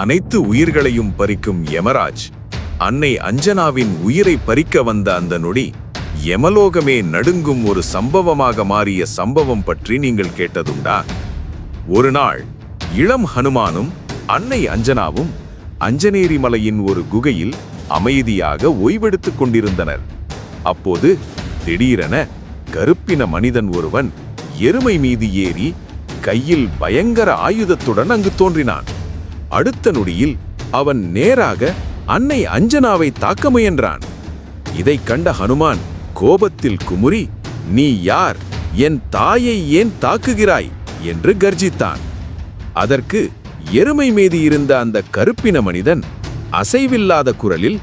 அனைத்து உயிர்களையும் பறிக்கும் யமராஜ். அன்னை அஞ்சனாவின் உயிரை பறிக்க வந்த அந்த நொடி யமலோகமே நடுங்கும் ஒரு சம்பவமாக மாறிய சம்பவம் பற்றி நீங்கள் கேட்டதுண்டா? ஒரு நாள் இளம் ஹனுமானும் அன்னை அஞ்சனாவும் அஞ்சனேரி மலையின் ஒரு குகையில் அமைதியாக ஓய்வெடுத்துக் கொண்டிருந்தனர். அப்போது திடீரென கருப்பின மனிதன் ஒருவன் எருமை மீது ஏறி கையில் பயங்கர ஆயுதத்துடன் அங்கு தோன்றினான். அடுத்த நொடியில் அவன் நேராக அன்னை அஞ்சனாவை தாக்க முயன்றான். இதைக் கண்ட ஹனுமான் கோபத்தில் குமுறி நீ யார்? என் தாயை ஏன் தாக்குகிறாய்? என்று கர்ஜித்தான். அதற்கு எருமை மீது இருந்த அந்த கருப்பின மனிதன் அசைவில்லாத குரலில்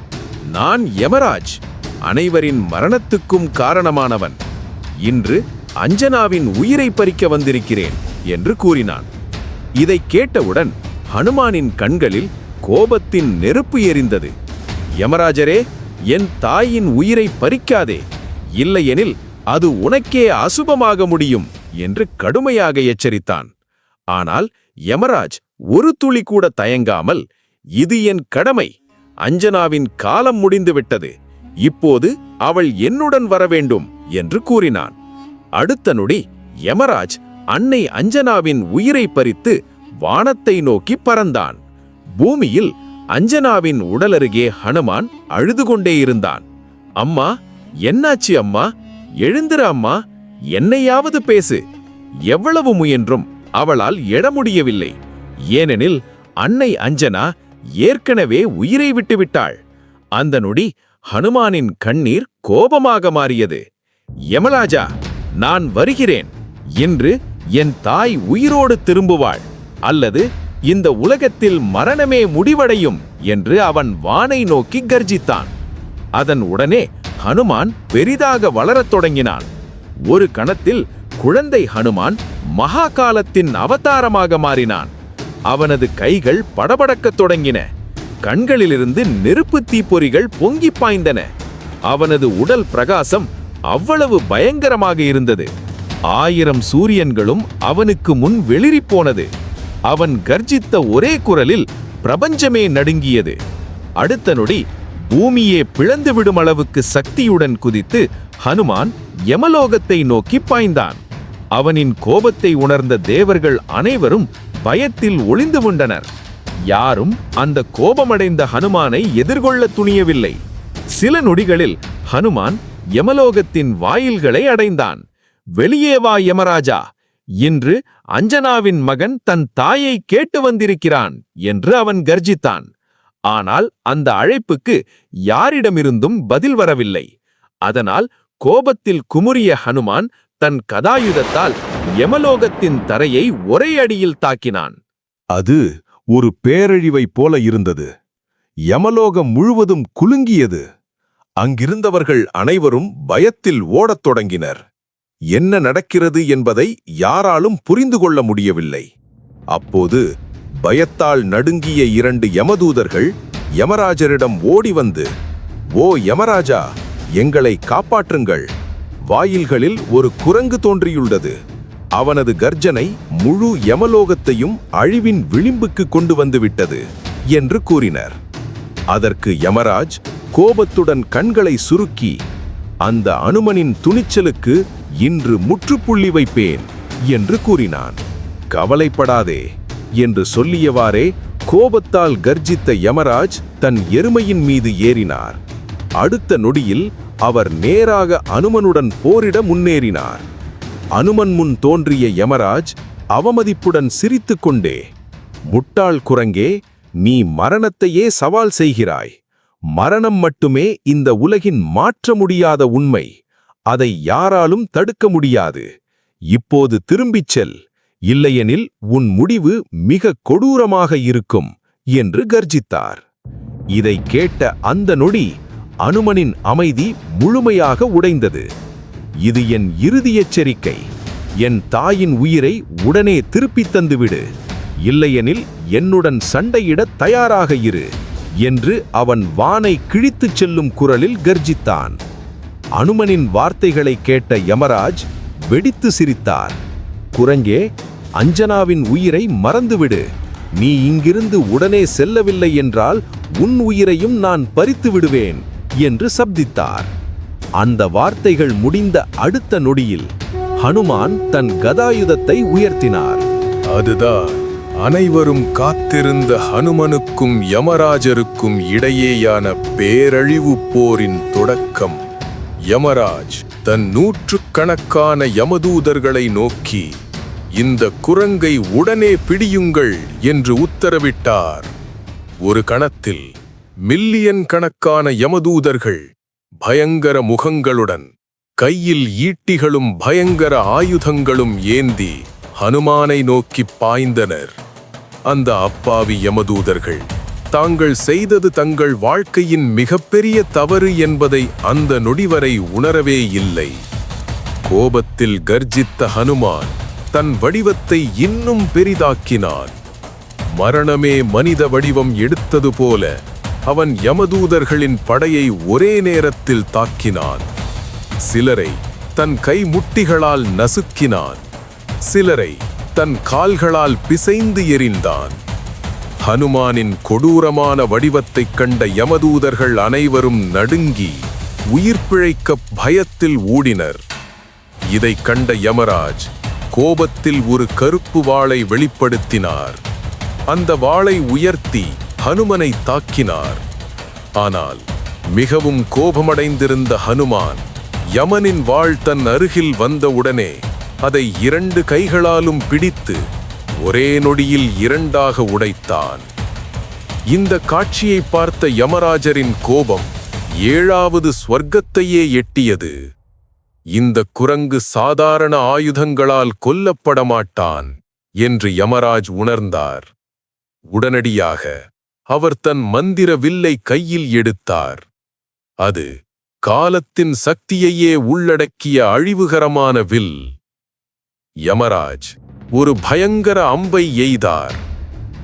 நான் யமராஜ் அனைவரின் மரணத்துக்கும் காரணமானவன். இன்று அஞ்சனாவின் உயிரை பறிக்க வந்திருக்கிறேன் என்று கூறினான். இதைக் கேட்டவுடன் ஹனுமானின் கண்களில் கோபத்தின் நெருப்பு எரிந்தது. யமராஜரே என் தாயின் உயிரை பறிக்காதே. இல்லையெனில் அது உனக்கே அசுபமாக முடியும் என்று கடுமையாக எச்சரித்தான். ஆனால் யமராஜ் ஒரு துளி கூட தயங்காமல் இது என் கடமை. அஞ்சனாவின் காலம் முடிந்துவிட்டது. இப்போது அவள் என்னுடன் வர வேண்டும் என்று கூறினான். அடுத்த நொடி யமராஜ் அன்னை அஞ்சனாவின் உயிரை பறித்து வானத்தை நோக்கி பறந்தான். பூமியில் அஞ்சனாவின் உடல் அருகே ஹனுமான் அழுது கொண்டே இருந்தான். அம்மா என்னாச்சு அம்மா? எழுந்திர அம்மா என்னையாவது பேசு. எவ்வளவு முயன்றும் அவளால் எழ முடியவில்லை. ஏனெனில் அன்னை அஞ்சனா ஏற்கனவே உயிரை விட்டுவிட்டாள் அந்த நொடி ஹனுமானின் கண்ணீர் கோபமாக மாறியது. யமலாஜா நான் வருகிறேன். என்று என் தாய் உயிரோடு திரும்புவாள். அல்லது இந்த உலகத்தில் மரணமே முடிவடையும் என்று அவன் வானை நோக்கி கர்ஜித்தான். அதன் உடனே ஹனுமான் பெரிதாக வளரத் தொடங்கினான். ஒரு கணத்தில் குழந்தை ஹனுமான் மகாகாலத்தின் அவதாரமாக மாறினான். அவனது கைகள் படபடக்கத் தொடங்கின. கண்களிலிருந்து நெருப்பு தீப்பொறிகள் பொங்கி பாய்ந்தன. அவனது உடல் பிரகாசம் அவ்வளவு பயங்கரமாக இருந்தது. ஆயிரம் சூரியன்களும் அவனுக்கு முன் வெளிறிப் போனது. அவன் கர்ஜித்த ஒரே குரலில் பிரபஞ்சமே நடுங்கியது. அடுத்த நொடி பூமியே பிளந்து விடும் அளவுக்கு சக்தியுடன் குதித்து ஹனுமான் யமலோகத்தை நோக்கி பாய்ந்தான். அவனின் கோபத்தை உணர்ந்த தேவர்கள் அனைவரும் பயத்தில் ஒளிந்து கொண்டனர். யாரும் அந்த கோபமடைந்த ஹனுமானை எதிர்கொள்ள துணியவில்லை. சில நொடிகளில் ஹனுமான் யமலோகத்தின் வாயில்களை அடைந்தான். வெளியே வா யமராஜா இன்று அஞ்சனாவின் மகன் தன் தாயை கேட்டு வந்திருக்கிறான் என்று அவன் கர்ஜித்தான். ஆனால் அந்த அழைப்புக்கு யாரிடமிருந்தும் பதில் வரவில்லை. அதனால் கோபத்தில் குமுறிய ஹனுமான் தன் கதாயுதத்தால் யமலோகத்தின் தரையை ஒரே அடியில் தாக்கினான். அது ஒரு பேரழிவைப் போல இருந்தது. யமலோகம் முழுவதும் குலுங்கியது. அங்கிருந்தவர்கள் அனைவரும் பயத்தில் ஓடத் தொடங்கினர். என்ன நடக்கிறது என்பதை யாராலும் புரிந்து கொள்ள முடியவில்லை. அப்போது பயத்தால் நடுங்கிய இரண்டு யமதூதர்கள் யமராஜரிடம் ஓடி வந்து ஓ யமராஜா எங்களை காப்பாற்றுங்கள். வாயில்களில் ஒரு குரங்கு தோன்றியுள்ளது. அவனது கர்ஜனை முழு யமலோகத்தையும் அழிவின் விளிம்புக்கு கொண்டு வந்துவிட்டது என்று கூறினர். அதற்கு யமராஜ் கோபத்துடன் கண்களை சுருக்கி அந்த அனுமனின் துணிச்சலுக்கு இன்று முற்றுப்புள்ளி வைப்பேன் என்று கூறினான். கவலைப்படாதே என்று சொல்லியவாறே கோபத்தால் கர்ஜித்த யமராஜ் தன் எருமையின் மீது ஏறினார். அடுத்த நொடியில் அவர் நேராக அனுமனுடன் போரிட முன்னேறினார். அனுமன் முன் தோன்றிய யமராஜ் அவமதிப்புடன் சிரித்துக்கொண்டே முட்டாள் குரங்கே நீ மரணத்தையே சவால் செய்கிறாய். மரணம் மட்டுமே இந்த உலகின் மாற்ற முடியாத உண்மை. அதை யாராலும் தடுக்க முடியாது. இப்போது திரும்பிச் செல். இல்லையெனில் உன் முடிவு மிக கொடூரமாக இருக்கும் என்று கர்ஜித்தார். இதை கேட்ட அந்த நொடி அனுமனின் அமைதி முழுமையாக உடைந்தது. இது என் இறுதி எச்சரிக்கை என் தாயின் உயிரை உடனே திருப்பித் தந்துவிடு இல்லையெனில் என்னுடன் சண்டையிடத் தயாராக இரு என்று அவன் வானை கிழித்துச் செல்லும் குரலில் கர்ஜித்தான். அனுமனின் வார்த்தைகளை கேட்ட யமராஜ் வெடித்து சிரித்தார். குரங்கே அஞ்சனாவின் உயிரை மறந்துவிடு. நீ இங்கிருந்து உடனே செல்லவில்லை என்றால் உன் உயிரையும் நான் பறித்து விடுவேன் என்று சப்தித்தார். அந்த வார்த்தைகள் முடிந்த அடுத்த நொடியில் ஹனுமான் தன் கதாயுதத்தை உயர்த்தினார். அதுதான் அனைவரும் காத்திருந்த ஹனுமனுக்கும் யமராஜருக்கும் இடையேயான பேரழிவு போரின் தொடக்கம். யமராஜ் தன் நூற்றுக்கணக்கான யமதூதர்களை நோக்கி இந்த குரங்கை உடனே பிடியுங்கள் என்று உத்தரவிட்டார். ஒரு கணத்தில் மில்லியன் கணக்கான யமதூதர்கள் பயங்கர முகங்களுடன் கையில் ஈட்டிகளும் பயங்கர ஆயுதங்களும் ஏந்தி ஹனுமானை நோக்கி பாய்ந்தனர். அந்த அப்பாவி யமதூதர்கள் தாங்கள் செய்தது தங்கள் வாழ்க்கையின் மிகப்பெரிய தவறு என்பதை அந்த நொடிவரை உணரவே இல்லை. கோபத்தில் கர்ஜித்த ஹனுமான் தன் வடிவத்தை இன்னும் பெரிதாக்கினான். மரணமே மனித வடிவம் எடுத்தது போல அவன் யமதூதர்களின் படையை ஒரே நேரத்தில் தாக்கினான். சிலரை தன் கை முட்டிகளால் நசுக்கினான். சிலரை தன் கால்களால் பிசைந்து எறிந்தான். ஹனுமானின் கொடூரமான வடிவத்தைக் கண்ட யமதூதர்கள் அனைவரும் நடுங்கி உயிர் பிழைக்க பயத்தில் ஊடினர். இதைக் கண்ட யமராஜ் கோபத்தில் ஒரு கருப்பு வாளை வெளிப்படுத்தினார். அந்த வாளை உயர்த்தி ஹனுமனை தாக்கினார். ஆனால் மிகவும் கோபமடைந்திருந்த ஹனுமான் யமனின் வாள் தன் அருகில் வந்தவுடனே அதை இரண்டு கைகளாலும் பிடித்து ஒரே நொடியில் இரண்டாக உடைத்தான். இந்த காட்சியை பார்த்த யமராஜரின் கோபம் ஏழாவது ஸ்வர்க்கத்தையே எட்டியது. இந்த குரங்கு சாதாரண ஆயுதங்களால் கொல்லப்பட மாட்டான் என்று யமராஜ் உணர்ந்தார். உடனடியாக அவர் தன் மந்திர வில்லை கையில் எடுத்தார். அது காலத்தின் சக்தியையே உள்ளடக்கிய அழிவுகரமான வில். யமராஜ் ஒரு பயங்கர அம்பை எய்தார்.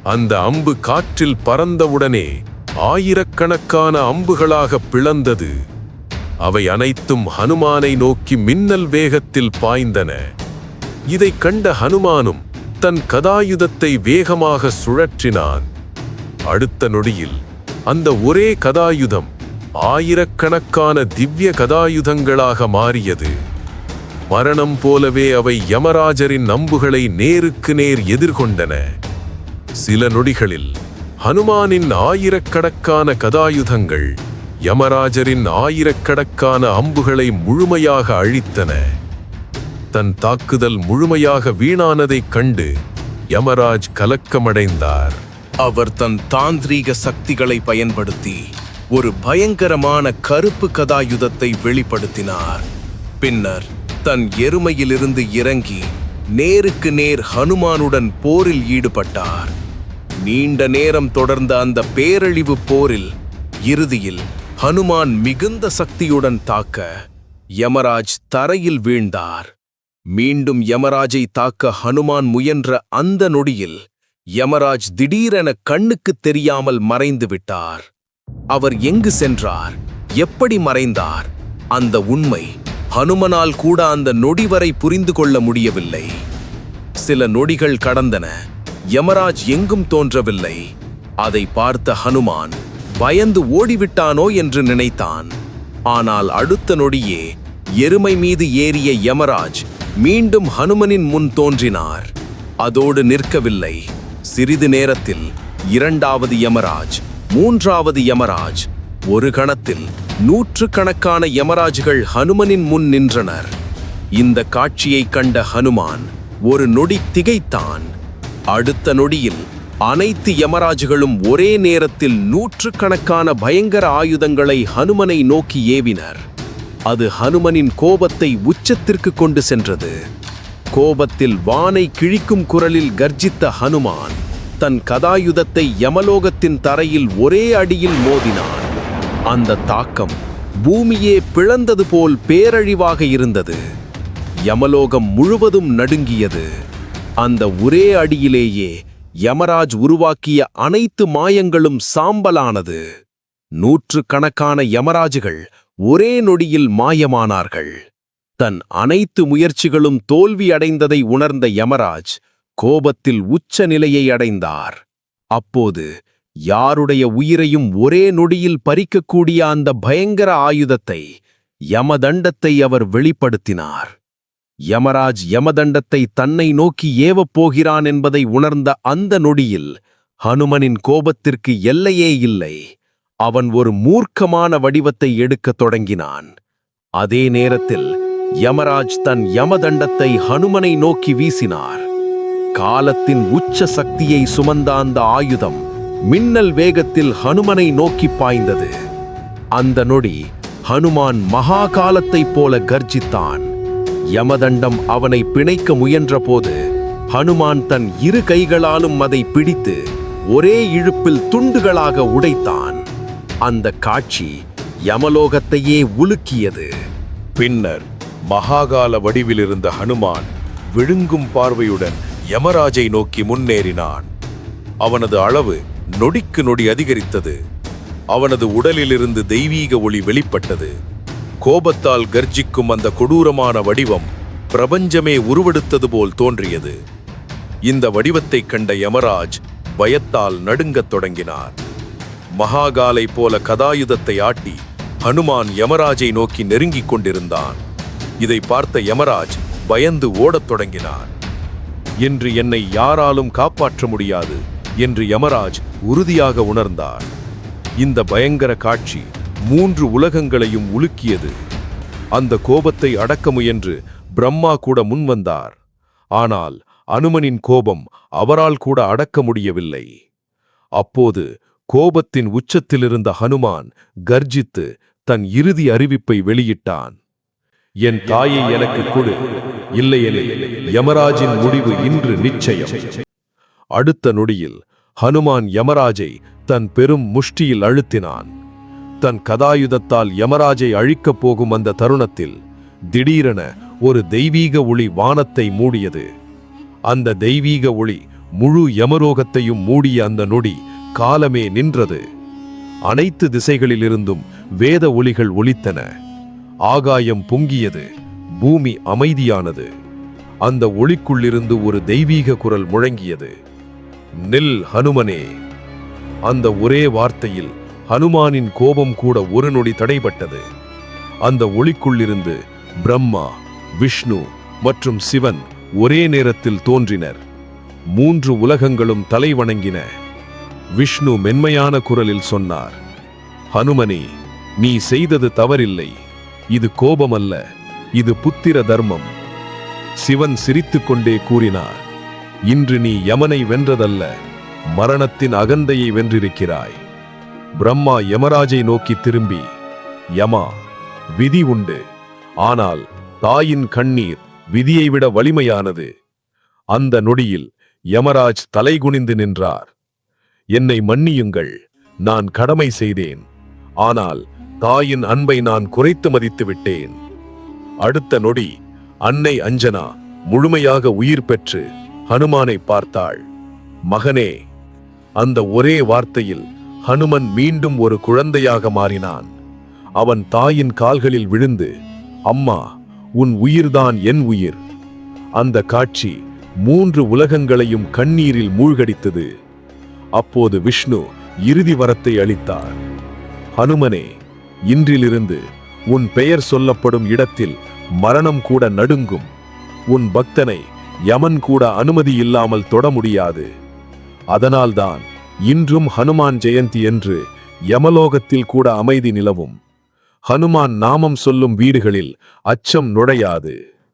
அந்த அம்பு காற்றில் பறந்தவுடனே ஆயிரக்கணக்கான அம்புகளாக பிளந்தது. அவை அனைத்தும் ஹனுமானை நோக்கி மின்னல் வேகத்தில் பாய்ந்தன. இதைக் கண்ட ஹனுமானும் தன் கதாயுதத்தை வேகமாக சுழற்றினான். அடுத்த நொடியில் அந்த ஒரே கதாயுதம் ஆயிரக்கணக்கான திவ்ய கதாயுதங்களாக மாறியது. மரணம் போலவே அவை யமராஜரின் அம்புகளை நேருக்கு நேர் எதிர்கொண்டன. சில நொடிகளில் ஹனுமானின் ஆயிரக்கணக்கான கதாயுதங்கள் யமராஜரின் ஆயிரக்கணக்கான அம்புகளை முழுமையாக அழித்தன. தன் தாக்குதல் முழுமையாக வீணானதைக் கண்டு யமராஜ் கலக்கமடைந்தார். அவர் தன் தாந்திரீக சக்திகளை பயன்படுத்தி ஒரு பயங்கரமான கருப்பு கதாயுதத்தை வெளிப்படுத்தினார். பின்னர் தன் எருமையிலிருந்து இறங்கி நேருக்கு நேர் ஹனுமானுடன் போரில் ஈடுபட்டார். நீண்ட நேரம் தொடர்ந்த அந்த பேரழிவு போரில் இறுதியில் ஹனுமான் மிகுந்த சக்தியுடன் தாக்க யமராஜ் தரையில் வீழ்ந்தார். மீண்டும் யமராஜை தாக்க ஹனுமான் முயன்ற அந்த நொடியில் யமராஜ் திடீரென கண்ணுக்குத் தெரியாமல் மறைந்து விட்டார். அவர் எங்கு சென்றார்? எப்படி மறைந்தார்? அந்த உண்மை ஹனுமனால் கூட அந்த நொடி வரை புரிந்து கொள்ள முடியவில்லை. சில நொடிகள் கடந்தன. யமராஜ் எங்கும் தோன்றவில்லை. அதை பார்த்த ஹனுமான் பயந்து ஓடிவிட்டானோ என்று நினைத்தான். ஆனால் அடுத்த நொடியே எருமை மீது ஏறிய யமராஜ் மீண்டும் ஹனுமனின் முன் தோன்றினார். அதோடு நிற்கவில்லை. சிறிது நேரத்தில் இரண்டாவது யமராஜ் மூன்றாவது யமராஜ் ஒரு கணத்தில் நூற்றுக்கணக்கான யமராஜுகள் ஹனுமனின் முன் நின்றனர். இந்த காட்சியைக் கண்ட ஹனுமான் ஒரு நொடி திகைத்தான். அடுத்த நொடியில் அனைத்து யமராஜுகளும் ஒரே நேரத்தில் நூற்றுக்கணக்கான பயங்கர ஆயுதங்களை ஹனுமனை நோக்கி ஏவினர். அது ஹனுமனின் கோபத்தை உச்சத்திற்கு கொண்டு சென்றது. கோபத்தில் வானை கிழிக்கும் குரலில் கர்ஜித்த ஹனுமான் தன் கதாயுதத்தை யமலோகத்தின் தரையில் ஒரே அடியில் மோதினான். அந்த தாக்கம் பூமியே பிளந்தது போல் பேரழிவாக இருந்தது. யமலோகம் முழுவதும் நடுங்கியது. அந்த ஒரே அடியிலேயே யமராஜ் உருவாக்கிய அனைத்து மாயங்களும் சாம்பலானது. நூற்று கணக்கான யமராஜுகள் ஒரே நொடியில் மாயமானார்கள். தன் அனைத்து முயற்சிகளும் தோல்வியடைந்ததை உணர்ந்த யமராஜ் கோபத்தில் உச்ச நிலையை அடைந்தார். அப்போது யாருடைய உயிரையும் ஒரே நொடியில் பறிக்கக்கூடிய அந்த பயங்கர ஆயுதத்தை யமதண்டத்தை அவர் வெளிப்படுத்தினார். யமராஜ் யமதண்டத்தை தன்னை நோக்கி ஏவப் போகிறான் என்பதை உணர்ந்த அந்த நொடியில் ஹனுமனின் கோபத்திற்கு எல்லையே இல்லை. அவன் ஒரு மூர்க்கமான வடிவத்தை எடுக்கத் தொடங்கினான். அதே நேரத்தில் யமராஜ் தன் யமதண்டத்தை ஹனுமனை நோக்கி வீசினார். காலத்தின் உச்ச சக்தியை சுமந்த அந்த ஆயுதம் மின்னல் வேகத்தில் ஹனுமனை நோக்கி பாய்ந்தது. அந்த நொடி ஹனுமான் மகாகாலத்தைப் போல கர்ஜித்தான். யமதண்டம் அவனை பிணைக்க முயன்றபோது ஹனுமான் தன் இரு கைகளாலும் அதை பிடித்து ஒரே இழுப்பில் துண்டுகளாக உடைத்தான். அந்த காட்சி யமலோகத்தையே உலுக்கியது. பின்னர் மகாகால வடிவிலிருந்த ஹனுமான் விழுங்கும் பார்வையுடன் யமராஜை நோக்கி முன்னேறினான். அவனது அளவு நொடிக்கு நொடி அதிகரித்தது. அவனது உடலிலிருந்து தெய்வீக ஒளி வெளிப்பட்டது. கோபத்தால் கர்ஜிக்கும் அந்த கொடூரமான வடிவம் பிரபஞ்சமே உருவெடுத்தது போல் தோன்றியது. இந்த வடிவத்தைக் கண்ட யமராஜ் பயத்தால் நடுங்கத் தொடங்கினார். மகாகாலை போல கதாயுதத்தை ஆட்டி ஹனுமான் யமராஜை நோக்கி நெருங்கிக் கொண்டிருந்தான். இதை பார்த்த யமராஜ் பயந்து ஓடத் தொடங்கினார். என்று என்னை யாராலும் காப்பாற்ற முடியாது. என்று யமராஜ் உறுதியாக உணர்ந்தார். இந்த பயங்கர காட்சி மூன்று உலகங்களையும் உலுக்கியது. அந்த கோபத்தை அடக்க முயன்று பிரம்மா கூட முன்வந்தார் ஆனால் அனுமனின் கோபம் அவரால் கூட அடக்க முடியவில்லை. அப்போது கோபத்தின் உச்சத்திலிருந்த ஹனுமான் கர்ஜித்து தன் இறுதி அறிவிப்பை வெளியிட்டான். என் தாயை எனக்கு கொடு. இல்லையெனில் யமராஜின் முடிவு இன்று நிச்சயம். அடுத்த நொடியில் ஹனுமான் யமராஜை தன் பெரும் முஷ்டியில் அழுத்தினான். தன் கதாயுதத்தால் யமராஜை அழிக்கப் போகும் அந்த தருணத்தில் திடீரென ஒரு தெய்வீக ஒளி வானத்தை மூடியது. அந்த தெய்வீக ஒளி முழு யமரோகத்தையும் மூடிய அந்த நொடி காலமே நின்றது. அனைத்து திசைகளிலிருந்தும் வேத ஒளிகள் ஒலித்தன. ஆகாயம் பொங்கியது. பூமி அமைதியானது. அந்த ஒளிக்குள்ளிருந்து ஒரு தெய்வீக குரல் முழங்கியது. நில் ஹனுமனே. அந்த ஒரே வார்த்தையில் ஹனுமானின் கோபம் கூட ஒரு நொடி தடைபட்டது. அந்த ஒளிக்குள்ளிருந்து பிரம்மா விஷ்ணு மற்றும் சிவன் ஒரே நேரத்தில் தோன்றினர். மூன்று உலகங்களும் தலை வணங்கின விஷ்ணு மென்மையான குரலில் சொன்னார் ஹனுமனே நீ செய்தது தவறில்லை. இது கோபமல்ல. இது புத்திர தர்மம். சிவன் சிரித்துக்கொண்டே கூறினார் இன்று நீ யமனை வென்றதல்ல மரணத்தின் அகந்தையை வென்றிருக்கிறாய். பிரம்மா யமராஜை நோக்கி திரும்பி யமா விதி உண்டு. ஆனால் தாயின் கண்ணீர் விதியை விட வலிமையானது. அந்த நொடியில் யமராஜ் தலைகுனிந்து நின்றார். என்னை மன்னியுங்கள் நான் கடமை செய்தேன். ஆனால் தாயின் அன்பை நான் குறைத்து மதித்து விட்டேன். அடுத்த நொடி அன்னை அஞ்சனா முழுமையாக உயிர் பெற்று ஹனுமானை பார்த்தாள். மகனே அந்த ஒரே வார்த்தையில் ஹனுமன் மீண்டும் ஒரு குழந்தையாக மாறினான். அவன் தாயின் கால்களில் விழுந்து அம்மா உன் உயிர்தான் என் உயிர். அந்த காட்சி மூன்று உலகங்களையும் கண்ணீரில் மூழ்கடித்தது. அப்போது விஷ்ணு இறுதி வரத்தை அளித்தார். ஹனுமனே இன்றிலிருந்து உன் பெயர் சொல்லப்படும் இடத்தில் மரணம் கூட நடுங்கும். உன் பக்தனை யமன் கூட அனுமதி இல்லாமல் தொட முடியாது. அதனால்தான் இன்றும் ஹனுமான் ஜெயந்தி என்று யமலோகத்தில் கூட அமைதி நிலவும். ஹனுமான் நாமம் சொல்லும் வீடுகளில் அச்சம் நுழையாது.